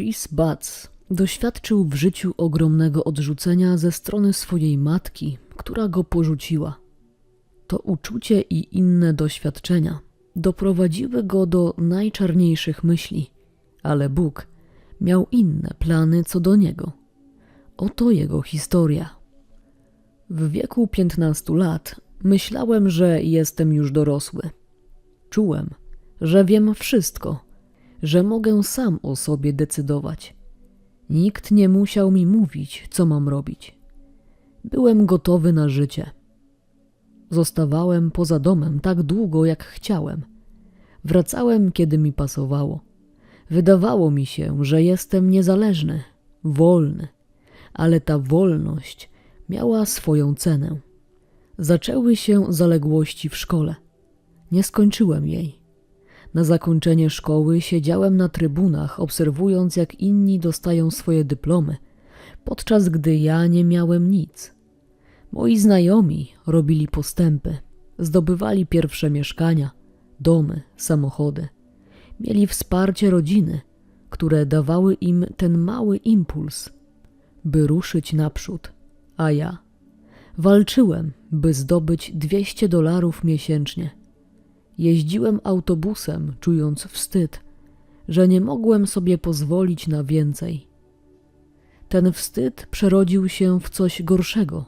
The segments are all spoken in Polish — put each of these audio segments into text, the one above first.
Chris Batts doświadczył w życiu ogromnego odrzucenia ze strony swojej matki, która go porzuciła. To uczucie i inne doświadczenia doprowadziły go do najczarniejszych myśli, ale Bóg miał inne plany co do niego. Oto jego historia. W wieku 15 lat myślałem, że jestem już dorosły. Czułem, że wiem wszystko, że mogę sam o sobie decydować. Nikt nie musiał mi mówić, co mam robić. Byłem gotowy na życie. Zostawałem poza domem tak długo, jak chciałem. Wracałem, kiedy mi pasowało. Wydawało mi się, że jestem niezależny, wolny, ale ta wolność miała swoją cenę. Zaczęły się zaległości w szkole. Nie skończyłem jej. Na zakończenie szkoły siedziałem na trybunach, obserwując, jak inni dostają swoje dyplomy, podczas gdy ja nie miałem nic. Moi znajomi robili postępy, zdobywali pierwsze mieszkania, domy, samochody. Mieli wsparcie rodziny, które dawały im ten mały impuls, by ruszyć naprzód, a ja walczyłem, by zdobyć 200 dolarów miesięcznie. Jeździłem autobusem, czując wstyd, że nie mogłem sobie pozwolić na więcej. Ten wstyd przerodził się w coś gorszego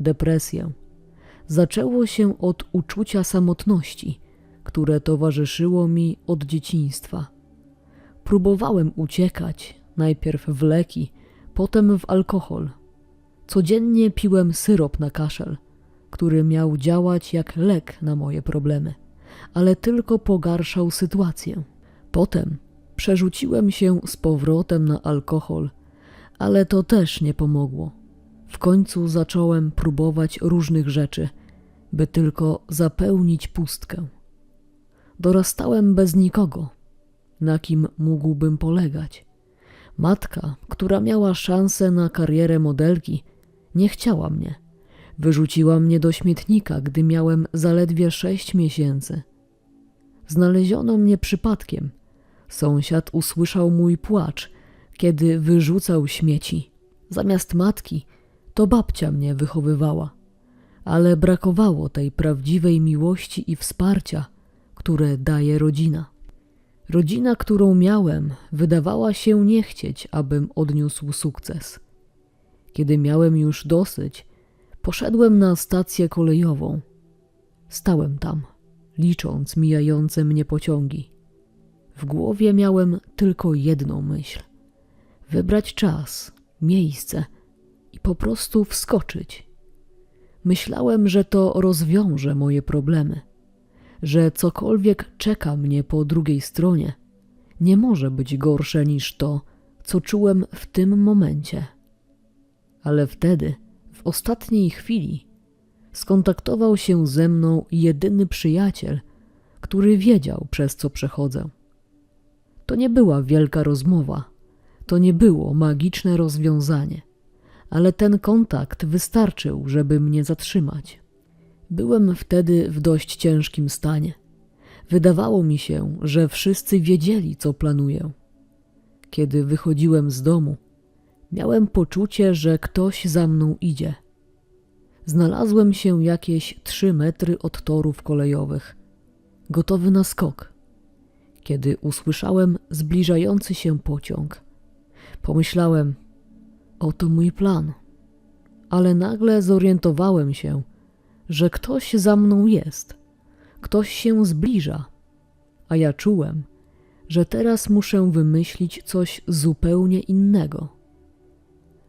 depresję. Zaczęło się od uczucia samotności, które towarzyszyło mi od dzieciństwa. Próbowałem uciekać, najpierw w leki, potem w alkohol. Codziennie piłem syrop na kaszel, który miał działać jak lek na moje problemy, ale tylko pogarszał sytuację. Potem przerzuciłem się z powrotem na alkohol, ale to też nie pomogło. W końcu zacząłem próbować różnych rzeczy, by tylko zapełnić pustkę. Dorastałem bez nikogo, na kim mógłbym polegać. Matka, która miała szansę na karierę modelki, nie chciała mnie. Wyrzuciła mnie do śmietnika, gdy miałem zaledwie sześć miesięcy. Znaleziono mnie przypadkiem. Sąsiad usłyszał mój płacz, kiedy wyrzucał śmieci. Zamiast matki to babcia mnie wychowywała, ale brakowało tej prawdziwej miłości i wsparcia, które daje rodzina. Rodzina, którą miałem, wydawała się nie chcieć, abym odniósł sukces. Kiedy miałem już dosyć, poszedłem na stację kolejową. Stałem tam, licząc mijające mnie pociągi. W głowie miałem tylko jedną myśl: wybrać czas, miejsce i po prostu wskoczyć. Myślałem, że to rozwiąże moje problemy, że cokolwiek czeka mnie po drugiej stronie nie może być gorsze niż to, co czułem w tym momencie. Ale wtedy, w ostatniej chwili, skontaktował się ze mną jedyny przyjaciel, który wiedział, przez co przechodzę. To nie była wielka rozmowa, to nie było magiczne rozwiązanie ale ten kontakt wystarczył, żeby mnie zatrzymać. Byłem wtedy w dość ciężkim stanie. Wydawało mi się, że wszyscy wiedzieli, co planuję. Kiedy wychodziłem z domu, miałem poczucie, że ktoś za mną idzie. Znalazłem się jakieś trzy metry od torów kolejowych, gotowy na skok. Kiedy usłyszałem zbliżający się pociąg, pomyślałem, Oto mój plan. Ale nagle zorientowałem się, że ktoś za mną jest, ktoś się zbliża, a ja czułem, że teraz muszę wymyślić coś zupełnie innego.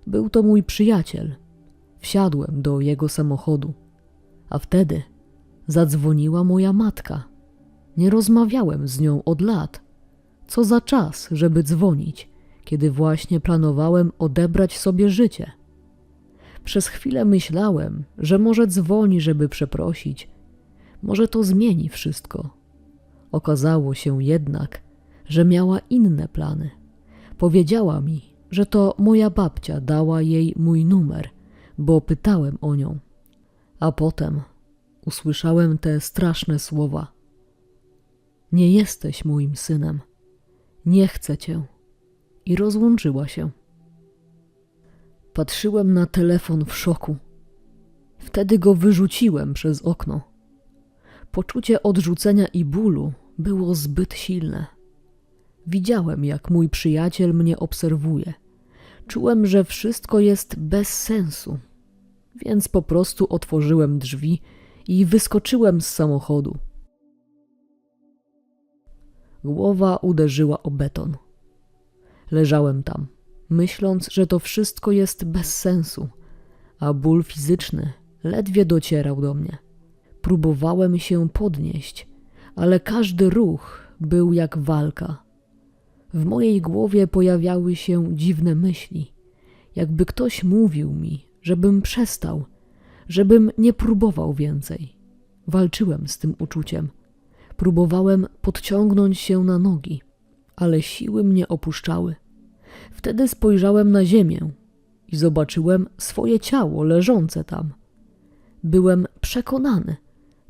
Był to mój przyjaciel. Wsiadłem do jego samochodu, a wtedy zadzwoniła moja matka. Nie rozmawiałem z nią od lat. Co za czas, żeby dzwonić kiedy właśnie planowałem odebrać sobie życie. Przez chwilę myślałem, że może dzwoni, żeby przeprosić. Może to zmieni wszystko. Okazało się jednak, że miała inne plany. Powiedziała mi, że to moja babcia dała jej mój numer, bo pytałem o nią. A potem usłyszałem te straszne słowa: Nie jesteś moim synem. Nie chcę cię i rozłączyła się. Patrzyłem na telefon w szoku. Wtedy go wyrzuciłem przez okno. Poczucie odrzucenia i bólu było zbyt silne. Widziałem, jak mój przyjaciel mnie obserwuje. Czułem, że wszystko jest bez sensu, więc po prostu otworzyłem drzwi i wyskoczyłem z samochodu. Głowa uderzyła o beton. Leżałem tam, myśląc, że to wszystko jest bez sensu, a ból fizyczny ledwie docierał do mnie. Próbowałem się podnieść, ale każdy ruch był jak walka. W mojej głowie pojawiały się dziwne myśli, jakby ktoś mówił mi, żebym przestał, żebym nie próbował więcej. Walczyłem z tym uczuciem. Próbowałem podciągnąć się na nogi, ale siły mnie opuszczały. Wtedy spojrzałem na ziemię i zobaczyłem swoje ciało leżące tam. Byłem przekonany,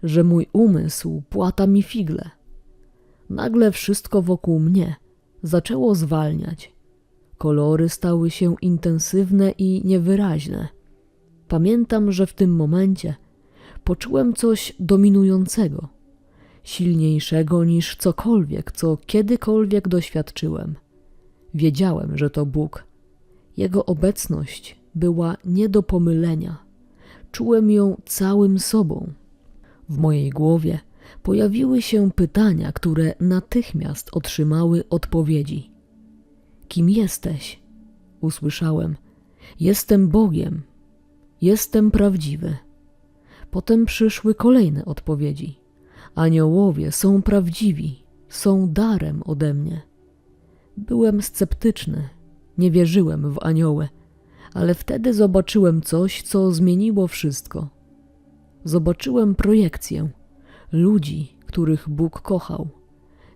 że mój umysł płata mi figle. Nagle wszystko wokół mnie zaczęło zwalniać. Kolory stały się intensywne i niewyraźne. Pamiętam, że w tym momencie poczułem coś dominującego, silniejszego niż cokolwiek, co kiedykolwiek doświadczyłem. Wiedziałem, że to Bóg. Jego obecność była nie do pomylenia. Czułem ją całym sobą. W mojej głowie pojawiły się pytania, które natychmiast otrzymały odpowiedzi. Kim jesteś? Usłyszałem. Jestem Bogiem. Jestem prawdziwy. Potem przyszły kolejne odpowiedzi. Aniołowie są prawdziwi, są darem ode mnie. Byłem sceptyczny, nie wierzyłem w anioły, ale wtedy zobaczyłem coś, co zmieniło wszystko. Zobaczyłem projekcję ludzi, których Bóg kochał.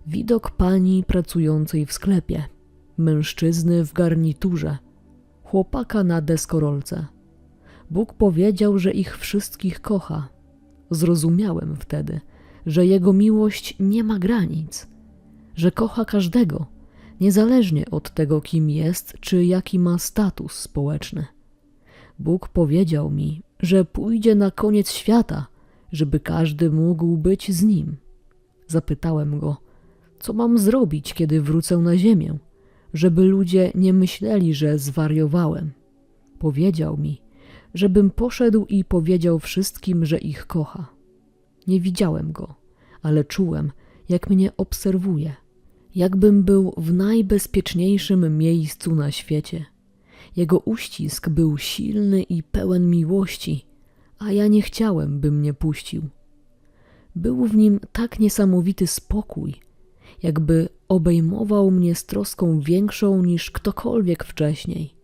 Widok pani pracującej w sklepie, mężczyzny w garniturze, chłopaka na deskorolce. Bóg powiedział, że ich wszystkich kocha. Zrozumiałem wtedy, że jego miłość nie ma granic, że kocha każdego, niezależnie od tego, kim jest czy jaki ma status społeczny. Bóg powiedział mi, że pójdzie na koniec świata, żeby każdy mógł być z nim. Zapytałem go, co mam zrobić, kiedy wrócę na ziemię, żeby ludzie nie myśleli, że zwariowałem. Powiedział mi, żebym poszedł i powiedział wszystkim, że ich kocha. Nie widziałem go, ale czułem, jak mnie obserwuje, jakbym był w najbezpieczniejszym miejscu na świecie. Jego uścisk był silny i pełen miłości, a ja nie chciałem, by mnie puścił. Był w nim tak niesamowity spokój, jakby obejmował mnie z troską większą niż ktokolwiek wcześniej.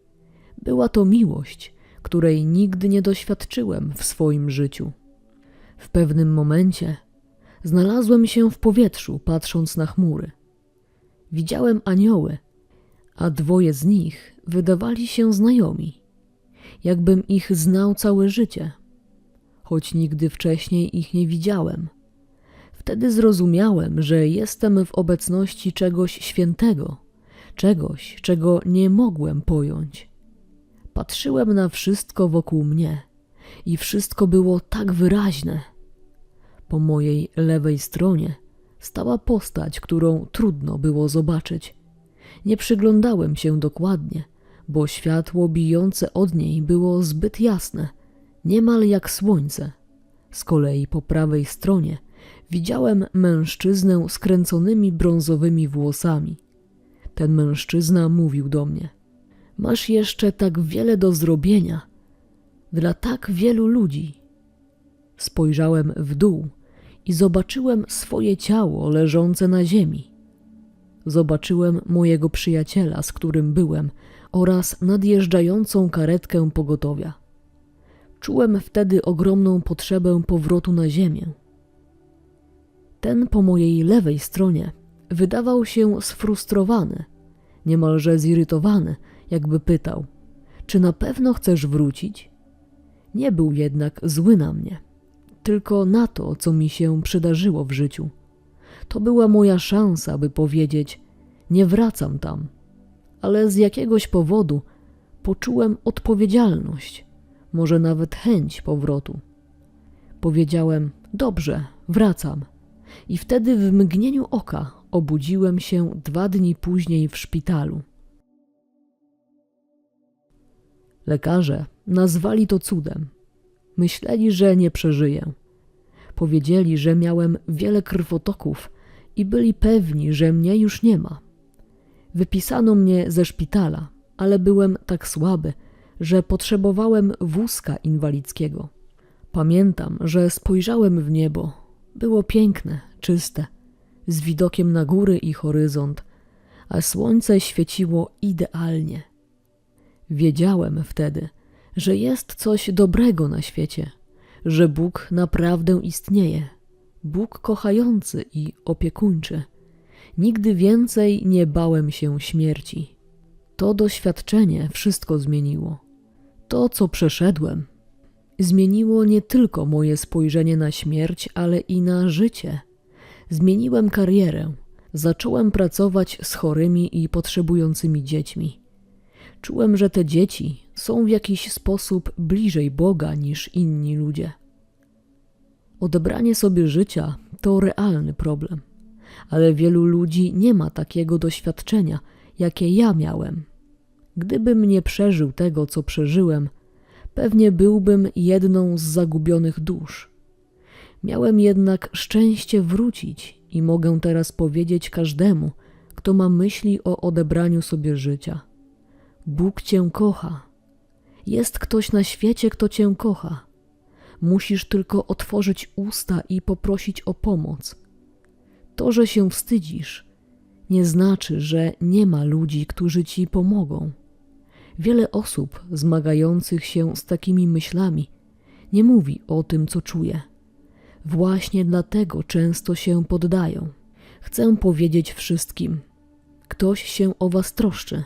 Była to miłość, której nigdy nie doświadczyłem w swoim życiu. W pewnym momencie znalazłem się w powietrzu, patrząc na chmury. Widziałem anioły, a dwoje z nich wydawali się znajomi, jakbym ich znał całe życie, choć nigdy wcześniej ich nie widziałem. Wtedy zrozumiałem, że jestem w obecności czegoś świętego, czegoś, czego nie mogłem pojąć. Patrzyłem na wszystko wokół mnie i wszystko było tak wyraźne. Po mojej lewej stronie stała postać, którą trudno było zobaczyć. Nie przyglądałem się dokładnie, bo światło bijące od niej było zbyt jasne, niemal jak słońce. Z kolei po prawej stronie widziałem mężczyznę z kręconymi brązowymi włosami. Ten mężczyzna mówił do mnie: Masz jeszcze tak wiele do zrobienia dla tak wielu ludzi. Spojrzałem w dół i zobaczyłem swoje ciało leżące na ziemi. Zobaczyłem mojego przyjaciela, z którym byłem, oraz nadjeżdżającą karetkę pogotowia. Czułem wtedy ogromną potrzebę powrotu na ziemię. Ten po mojej lewej stronie wydawał się sfrustrowany, niemalże zirytowany, jakby pytał: Czy na pewno chcesz wrócić? Nie był jednak zły na mnie, tylko na to, co mi się przydarzyło w życiu. To była moja szansa, by powiedzieć: Nie wracam tam. ale z jakiegoś powodu poczułem odpowiedzialność, może nawet chęć powrotu. Powiedziałem: Dobrze, wracam. I wtedy w mgnieniu oka obudziłem się dwa dni później w szpitalu. Lekarze nazwali to cudem. Myśleli, że nie przeżyję. Powiedzieli, że miałem wiele krwotoków i byli pewni, że mnie już nie ma. Wypisano mnie ze szpitala, ale byłem tak słaby, że potrzebowałem wózka inwalidzkiego. Pamiętam, że spojrzałem w niebo. Było piękne, czyste, z widokiem na góry i horyzont, a słońce świeciło idealnie. Wiedziałem wtedy, że jest coś dobrego na świecie, że Bóg naprawdę istnieje, Bóg kochający i opiekuńczy. Nigdy więcej nie bałem się śmierci. To doświadczenie wszystko zmieniło. To, co przeszedłem, zmieniło nie tylko moje spojrzenie na śmierć, ale i na życie. Zmieniłem karierę, zacząłem pracować z chorymi i potrzebującymi dziećmi. Czułem, że te dzieci są w jakiś sposób bliżej Boga niż inni ludzie. Odebranie sobie życia to realny problem, ale wielu ludzi nie ma takiego doświadczenia, jakie ja miałem. Gdybym nie przeżył tego, co przeżyłem, pewnie byłbym jedną z zagubionych dusz. Miałem jednak szczęście wrócić i mogę teraz powiedzieć każdemu, kto ma myśli o odebraniu sobie życia. Bóg cię kocha. Jest ktoś na świecie, kto cię kocha. Musisz tylko otworzyć usta i poprosić o pomoc. To, że się wstydzisz, nie znaczy, że nie ma ludzi, którzy ci pomogą. Wiele osób zmagających się z takimi myślami nie mówi o tym, co czuje. Właśnie dlatego często się poddają. Chcę powiedzieć wszystkim: ktoś się o was troszczy.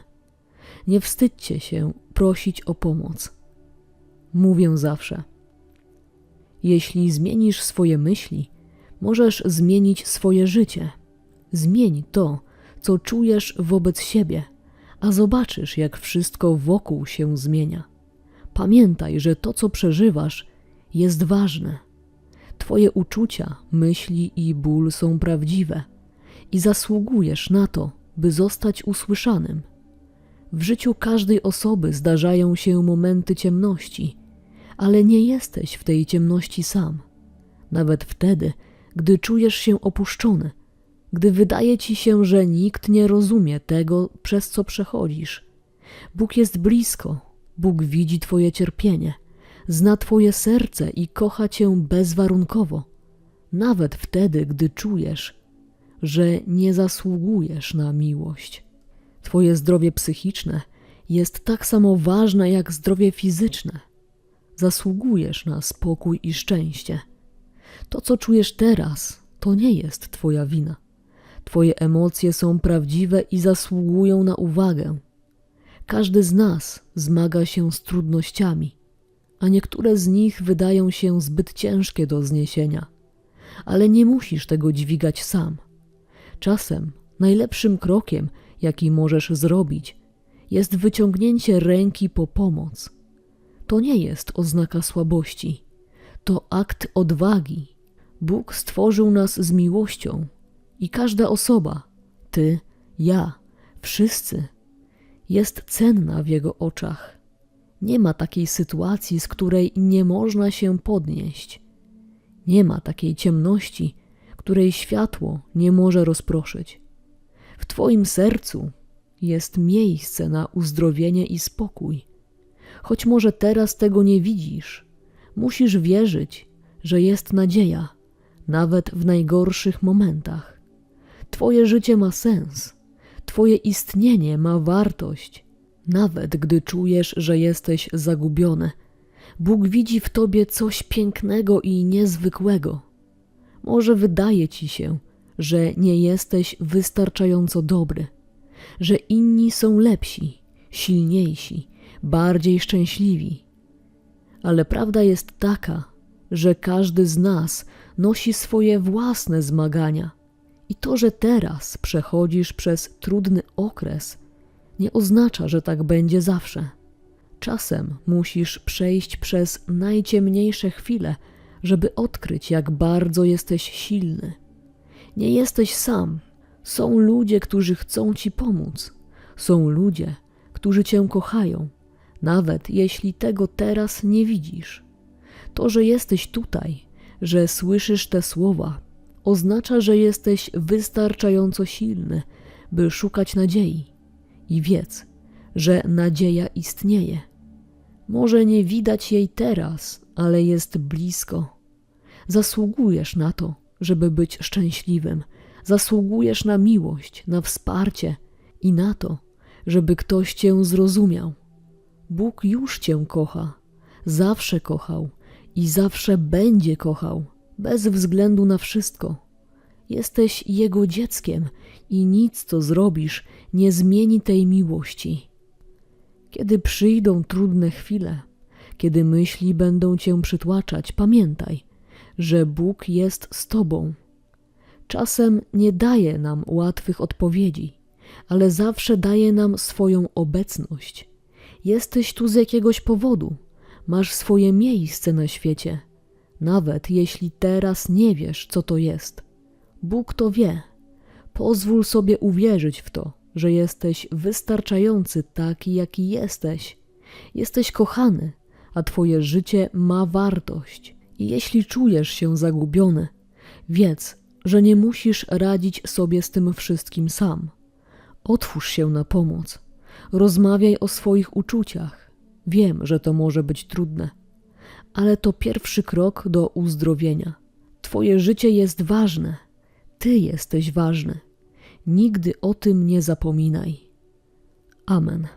Nie wstydźcie się prosić o pomoc. Mówię zawsze: jeśli zmienisz swoje myśli, możesz zmienić swoje życie. Zmień to, co czujesz wobec siebie, a zobaczysz, jak wszystko wokół się zmienia. Pamiętaj, że to, co przeżywasz, jest ważne. Twoje uczucia, myśli i ból są prawdziwe i zasługujesz na to, by zostać usłyszanym. W życiu każdej osoby zdarzają się momenty ciemności, ale nie jesteś w tej ciemności sam. Nawet wtedy, gdy czujesz się opuszczony, gdy wydaje ci się, że nikt nie rozumie tego, przez co przechodzisz. Bóg jest blisko, Bóg widzi Twoje cierpienie, zna Twoje serce i kocha Cię bezwarunkowo, nawet wtedy, gdy czujesz, że nie zasługujesz na miłość. Twoje zdrowie psychiczne jest tak samo ważne jak zdrowie fizyczne. Zasługujesz na spokój i szczęście. To, co czujesz teraz, to nie jest Twoja wina. Twoje emocje są prawdziwe i zasługują na uwagę. Każdy z nas zmaga się z trudnościami, a niektóre z nich wydają się zbyt ciężkie do zniesienia. Ale nie musisz tego dźwigać sam. Czasem najlepszym krokiem, jaki możesz zrobić, jest wyciągnięcie ręki po pomoc. To nie jest oznaka słabości, to akt odwagi. Bóg stworzył nas z miłością i każda osoba, ty, ja, wszyscy, jest cenna w Jego oczach. Nie ma takiej sytuacji, z której nie można się podnieść. Nie ma takiej ciemności, której światło nie może rozproszyć. W Twoim sercu jest miejsce na uzdrowienie i spokój. Choć może teraz tego nie widzisz, musisz wierzyć, że jest nadzieja, nawet w najgorszych momentach. Twoje życie ma sens, Twoje istnienie ma wartość, nawet gdy czujesz, że jesteś zagubiony. Bóg widzi w Tobie coś pięknego i niezwykłego. Może wydaje Ci się, że nie jesteś wystarczająco dobry, że inni są lepsi, silniejsi, bardziej szczęśliwi. Ale prawda jest taka, że każdy z nas nosi swoje własne zmagania. I to, że teraz przechodzisz przez trudny okres, nie oznacza, że tak będzie zawsze. Czasem musisz przejść przez najciemniejsze chwile, żeby odkryć, jak bardzo jesteś silny. Nie jesteś sam. Są ludzie, którzy chcą ci pomóc. Są ludzie, którzy cię kochają, nawet jeśli tego teraz nie widzisz. To, że jesteś tutaj, że słyszysz te słowa, oznacza, że jesteś wystarczająco silny, by szukać nadziei. I wiedz, że nadzieja istnieje. Może nie widać jej teraz, ale jest blisko. Zasługujesz na to, żeby być szczęśliwym. Zasługujesz na miłość, na wsparcie i na to, żeby ktoś cię zrozumiał. Bóg już cię kocha, zawsze kochał i zawsze będzie kochał, bez względu na wszystko. Jesteś Jego dzieckiem i nic, co zrobisz, nie zmieni tej miłości. Kiedy przyjdą trudne chwile, kiedy myśli będą cię przytłaczać, pamiętaj, że Bóg jest z tobą. Czasem nie daje nam łatwych odpowiedzi, ale zawsze daje nam swoją obecność. Jesteś tu z jakiegoś powodu, masz swoje miejsce na świecie, nawet jeśli teraz nie wiesz, co to jest. Bóg to wie. Pozwól sobie uwierzyć w to, że jesteś wystarczający taki, jaki jesteś. Jesteś kochany, a Twoje życie ma wartość. I jeśli czujesz się zagubiony, wiedz, że nie musisz radzić sobie z tym wszystkim sam. Otwórz się na pomoc. Rozmawiaj o swoich uczuciach. Wiem, że to może być trudne, ale to pierwszy krok do uzdrowienia. Twoje życie jest ważne. Ty jesteś ważny. Nigdy o tym nie zapominaj. Amen.